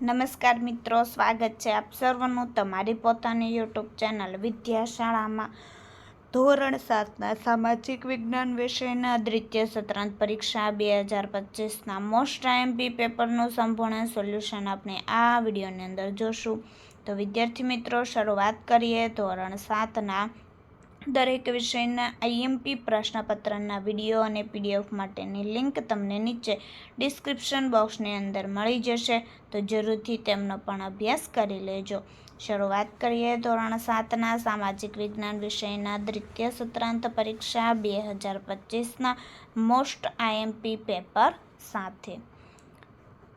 નમસ્કાર મિત્રો, સ્વાગત છે આપ સર્વનું તમારી પોતાની યુટ્યુબ ચેનલ વિદ્યાશાળામાં. ધોરણ સાતના સામાજિક વિજ્ઞાન વિષયના દ્વિતીય સત્રાંત પરીક્ષા બે હજાર પચીસના મોસ્ટ આઈએમપી પેપરનું સંપૂર્ણ સોલ્યુશન આપણે આ વિડીયોની અંદર જોશું. તો વિદ્યાર્થી મિત્રો, શરૂઆત કરીએ. ધોરણ સાતના દરેક વિષયના આઈએમપી પ્રશ્નપત્રના વીડિયો અને પીડીએફ માટેની લિંક તમને નીચે ડિસ્ક્રિપ્શન બોક્સની અંદર મળી જશે, તો જરૂરથી તેમનો પણ અભ્યાસ કરી લેજો. શરૂઆત કરીએ ધોરણ સાતના સામાજિક વિજ્ઞાન વિષયના દ્વિતીય સત્રાંત પરીક્ષા બે હજાર પચીસના મોસ્ટ આઈએમપી પેપર સાથે.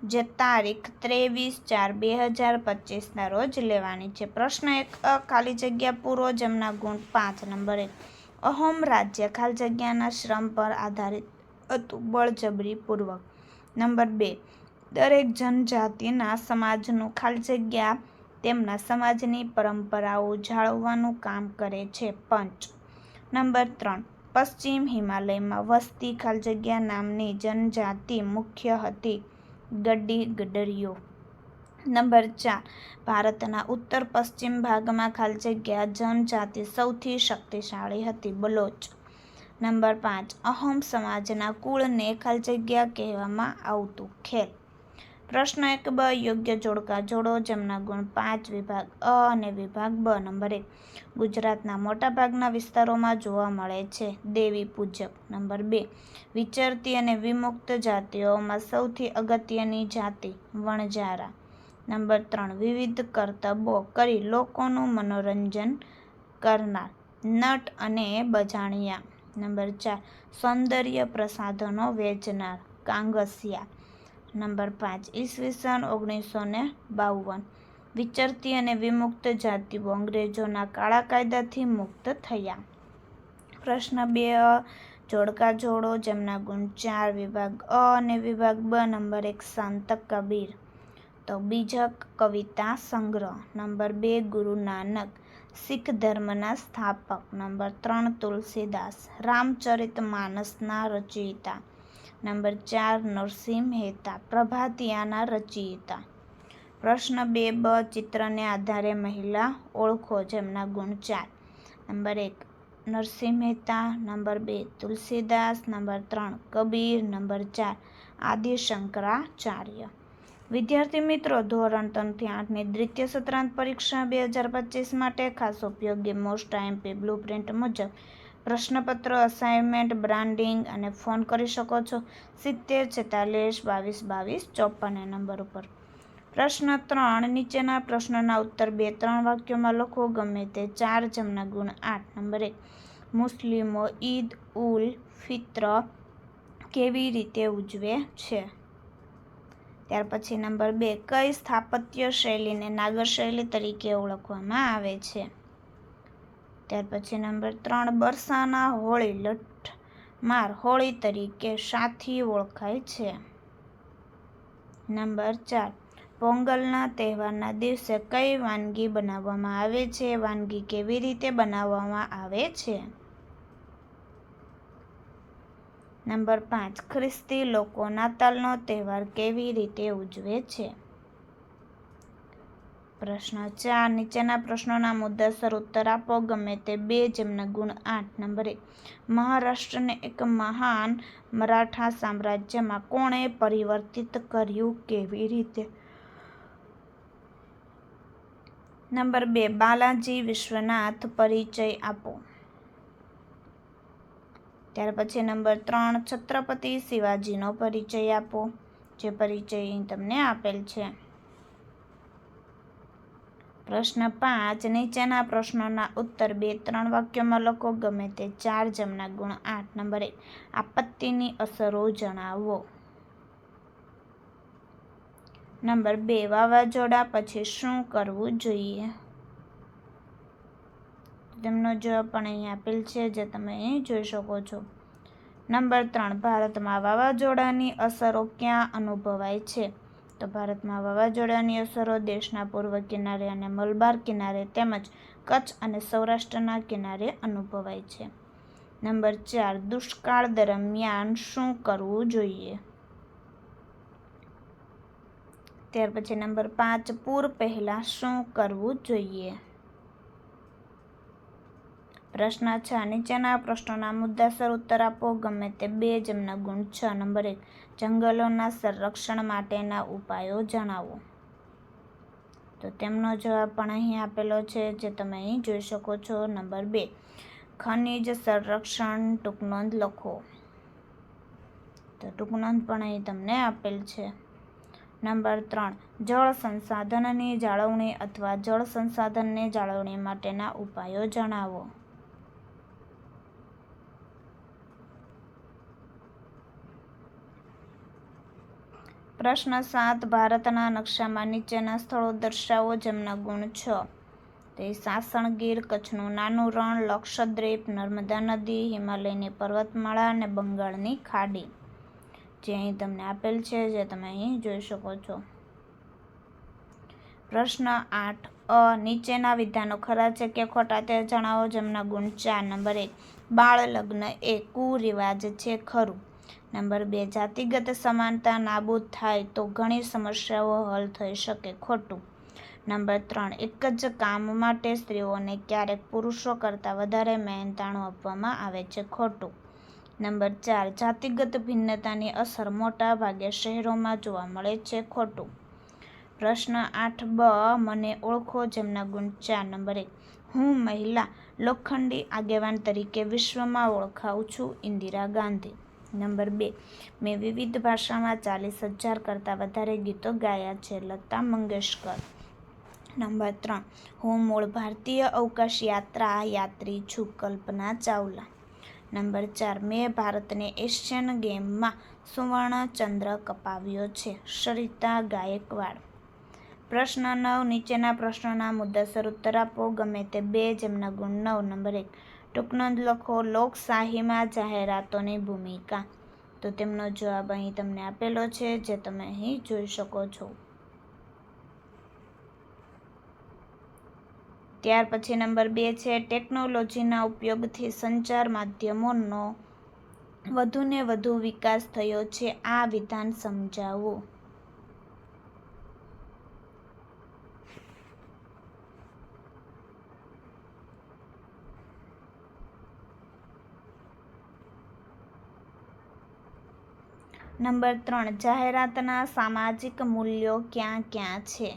જે તારીખ ત્રેવીસ ચાર બે હજાર પચીસના રોજ લેવાની છે. પ્રશ્ન એક, અ, ખાલી જગ્યા પૂરો જેમના ગુણ પાંચ નંબર એક. અહોમ રાજ્ય ખાલી જગ્યાના શ્રમ પર આધારિત હતું, બળજબરીપૂર્વક. નંબર બે, દરેક જનજાતિના સમાજનું ખાલી જગ્યા તેમના સમાજની પરંપરાઓ જાળવવાનું કામ કરે છે, પંચ. નંબર ત્રણ, પશ્ચિમ હિમાલયમાં વસતી ખાલી જગ્યા નામની જનજાતિ મુખ્ય હતી. ગડ્ડી ગડરીઓ નંબર ચાર. ભારતના ઉત્તર પશ્ચિમ ભાગમાં ખાલી જગ્યા જનજાતિ સૌથી શક્તિશાળી હતી, બલોચ. નંબર પાંચ. અહોમ સમાજના કુળને ખાલી જગ્યા કહેવામાં આવતું. ખેલ. પ્રશ્ન એક બ, યોગ્ય જોડકા જોડો, જેમના ગુણ પાંચ વિભાગ અ અને વિભાગ બ. નંબર એક. ગુજરાતના મોટાભાગના વિસ્તારોમાં જોવા મળે છે દેવી પૂજક. નંબર બે. વિચરતી અને વિમુક્ત જાતિઓમાં સૌથી અગત્યની જાતિ વણજારા નંબર ત્રણ. વિવિધ કરતબો કરી લોકોનું મનોરંજન કરનાર નટ અને બજાણિયા. નંબર ચાર. સૌંદર્ય પ્રસાધનો વેચનાર કાંગસિયા. નંબર પાંચ, ઈસવીસન ઓગણીસો ને બાવન. વિચરતી અને વિમુક્ત જાતિઓ અંગ્રેજોના કાળા કાયદાથી મુક્ત થયા. પ્રશ્ન બે, અ, જોડકા જોડો, જેમના ગુણ ચાર, વિભાગ અ અને વિભાગ બ, નંબર એક, શાંત કબીર. તો બીજક, કવિતા સંગ્રહ. નંબર બે, ગુરુ નાનક, શીખ ધર્મના સ્થાપક. નંબર ત્રણ, તુલસીદાસ. રામચરિત માનસના રચયિતા. નંબર ચાર, નરસિંહ મહેતા, પ્રભાતિયાના રચયિતા. પ્રશ્ન બે, બ ચિત્રને આધારે મહિલા ઓળખો જેમના ગુણ ચાર. નંબર એક, નરસિંહ મહેતા. નંબર બે, તુલસીદાસ. નંબર ત્રણ, કબીર. નંબર ચાર, આદિશંકરાચાર્ય. વિદ્યાર્થી મિત્રો, ધોરણ ત્રણથી આઠની દ્વિતીય સત્રાંત પરીક્ષા બે હજાર પચીસ માટે ખાસ ઉપયોગી મોસ્ટ આઈએમપી બ્લુ પ્રિન્ટ મુજબ પ્રશ્નપત્ર અસાઇનમેન્ટ બ્રાન્ડિંગ અને ફોન કરી શકો છો. સિત્તેર, છેતાલીસ, બાવીસ બાવીસ ચોપન એ નંબર ઉપર. પ્રશ્ન ત્રણ, નીચેના પ્રશ્નના ઉત્તર બે, ત્રણ વાક્યોમાં લખો. ગમે તે ચાર જેમના ગુણ આઠ, નંબર એક. મુસ્લિમો ઈદ, ઉલ, ફિત્ર કેવી રીતે ઉજવે છે? ત્યાર પછી નંબર બે, કઈ સ્થાપત્ય શૈલીને નાગર શૈલી તરીકે ઓળખવામાં આવે છે? ત્યાર પછી નંબર ત્રણ, બરસાના હોળી લઠમાર હોળી તરીકે સાથી ઓળખાય છે. નંબર ચાર, પોંગલના તહેવારના દિવસે કઈ વાનગી બનાવવામાં આવે છે? વાનગી કેવી રીતે બનાવવામાં આવે છે? નંબર પાંચ, ખ્રિસ્તી લોકો નાતાલનો તહેવાર કેવી રીતે ઉજવે છે? પ્રશ્ન ચાર નીચેના પ્રશ્નોના મુદ્દાસર ઉત્તર આપો. ગમે તે બે, જેમના ગુણ આઠ. નંબર મહારાષ્ટ્રને એક મહાન મરાઠા સામ્રાજ્યમાં કોણે પરિવર્તિત કર્યું કેવી રીતે? નંબર બે, બાલાજી વિશ્વનાથ પરિચય આપો. ત્યાર પછી નંબર ત્રણ, છત્રપતિ શિવાજીનો પરિચય આપો, જે પરિચય તમને આપેલ છે. પ્રશ્ન પાંચ, નીચેના પ્રશ્નોના ઉત્તર બે, ત્રણ વાક્યોમાં લખો. ગમે તે ચાર જમના ગુણ આઠ. નંબર એક, આપત્તિની અસરો જણાવો. નંબર બે, વાવાઝોડા પછી શું કરવું જોઈએ? તેમનો જવાબ પણ અહીં આપેલ છે, જે તમે અહીં જોઈ શકો છો. નંબર ત્રણ, ભારતમાં વાવાઝોડાની અસરો ક્યાં અનુભવાય છે? તો ભારતમાં વાવાઝોડાની અસરો દેશના પૂર્વ કિનારે અને મલબાર કિનારે તેમજ કચ્છ અને સૌરાષ્ટ્રના કિનારે અનુભવાય છે. નંબર ચાર, દુષ્કાળ દરમિયાન શું કરવું જોઈએ? ત્યાર પછી નંબર પાંચ, પૂર પહેલાં શું કરવું જોઈએ? પ્રશ્ન છ, નીચેના પ્રશ્નોના મુદ્દાસર ઉત્તર આપો. ગમે તે બે જેમના ગુણ છ. નંબર એક જંગલોના સંરક્ષણ માટેના ઉપાયો જણાવો. તો તેમનો જવાબ પણ અહીં આપેલો છે, જે તમે અહીં જોઈ શકો છો. નંબર બે, ખનિજ સંરક્ષણ ટૂંકનોંધ લખો. તો ટૂંકનોંધ પણ અહીં તમને આપેલ છે. નંબર ત્રણ, જળ સંસાધનની જાળવણી અથવા જળ સંસાધનની જાળવણી માટેના ઉપાયો જણાવો. પ્રશ્ન સાત, ભારતના નકશામાં નીચેના સ્થળો દર્શાવો જેમના ગુણ છ. તે સાસણગીર, કચ્છનું નાનું રણ, લક્ષદ્વીપ, નર્મદા નદી, હિમાલયની પર્વતમાળા અને બંગાળની ખાડી. જે અહીં તમને આપેલ છે, જે તમે અહીં જોઈ શકો છો. પ્રશ્ન આઠ, અ, નીચેના વિધાનો ખરા છે કે ખોટા તે જણાવો જેમના ગુણ ચાર. નંબર એક બાળ લગ્ન એ કુરિવાજ છે ખરું. નંબર બે, જાતિગત સમાનતા નાબૂદ થાય તો ઘણી સમસ્યાઓ હલ થઈ શકે ખોટું. નંબર ત્રણ, એક જ કામ માટે સ્ત્રીઓને ક્યારેક પુરુષો કરતાં વધારે મહેનતાણું આપવામાં આવે છે ખોટું. નંબર ચાર, જાતિગત ભિન્નતાની અસર મોટા ભાગે શહેરોમાં જોવા મળે છે ખોટું. પ્રશ્ન આઠ, બ, મને ઓળખો જેમના ગુણ ચાર. નંબર એક, હું મહિલા, લોખંડી આગેવાન તરીકે વિશ્વમાં ઓળખાઉં છું, ઇન્દિરા ગાંધી. નંબર બે. મેં વિવિધ ભાષામાં ચાલીસ હજાર કરતાં વધારે ગીતો ગાયા છે. લતા મંગેશકર. નંબર ત્રણ. હું મૂળ ભારતીય અવકાશ યાત્રા યાત્રી છું, કલ્પના ચાવલા. નંબર ચાર. મેં ભારતને એશિયન ગેમમાં સુવર્ણ ચંદ્ર કપાવ્યો છે, સરિતા ગાયકવાડ. પ્રશ્ન નવ. નીચેના પ્રશ્નોના મુદ્દાસર ઉત્તર આપો. ગમે તે બે, જેમના ગુણ નવ. નંબર એક. ટૂંકનોંધ લખો લોકશાહીમાં જાહેરાતોની ભૂમિકા. તો તેમનો જવાબ અહીં તમને આપેલો છે, જે તમે અહીં જોઈ શકો છો. ત્યાર પછી નંબર બે છે, ટેકનોલોજીના ઉપયોગથી સંચાર માધ્યમોનો વધુને વધુ વિકાસ થયો છે. આ વિધાન સમજાવો. નંબર ત્રણ, જાહેરાતના સામાજિક મૂલ્યો ક્યાં ક્યાં છે?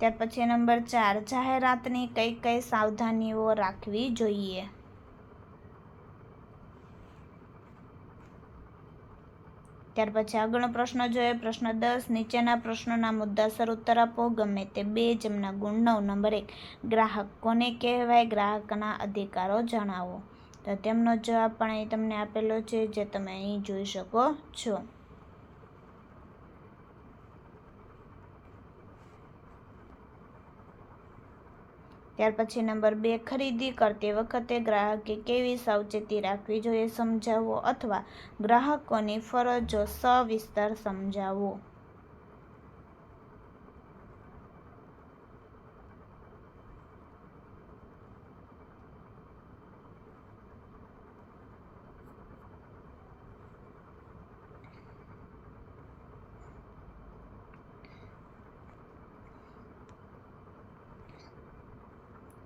ત્યાર પછી નંબર ચાર, જાહેરાતની કઈ કઈ સાવધાનીઓ રાખવી જોઈએ? ત્યાર પછી આગળનો પ્રશ્ન જોઈએ. પ્રશ્ન દસ, નીચેના પ્રશ્નોના મુદ્દાસર ઉત્તર આપો. ગમે તે બે, જેમના ગુણ નવ, નંબર એક. ગ્રાહક કોને કહેવાય? ગ્રાહકના અધિકારો જણાવો. તો તેમનો જવાબ પણ અહીં તમને આપેલો છે, જે તમે અહીં જોઈ શકો છો. ત્યાર પછી નંબર બે, ખરીદી કરતી વખતે ગ્રાહકે કેવી સાવચેતી રાખવી જોઈએ સમજાવો અથવા ગ્રાહકોની ફરજો સવિસ્તાર સમજાવો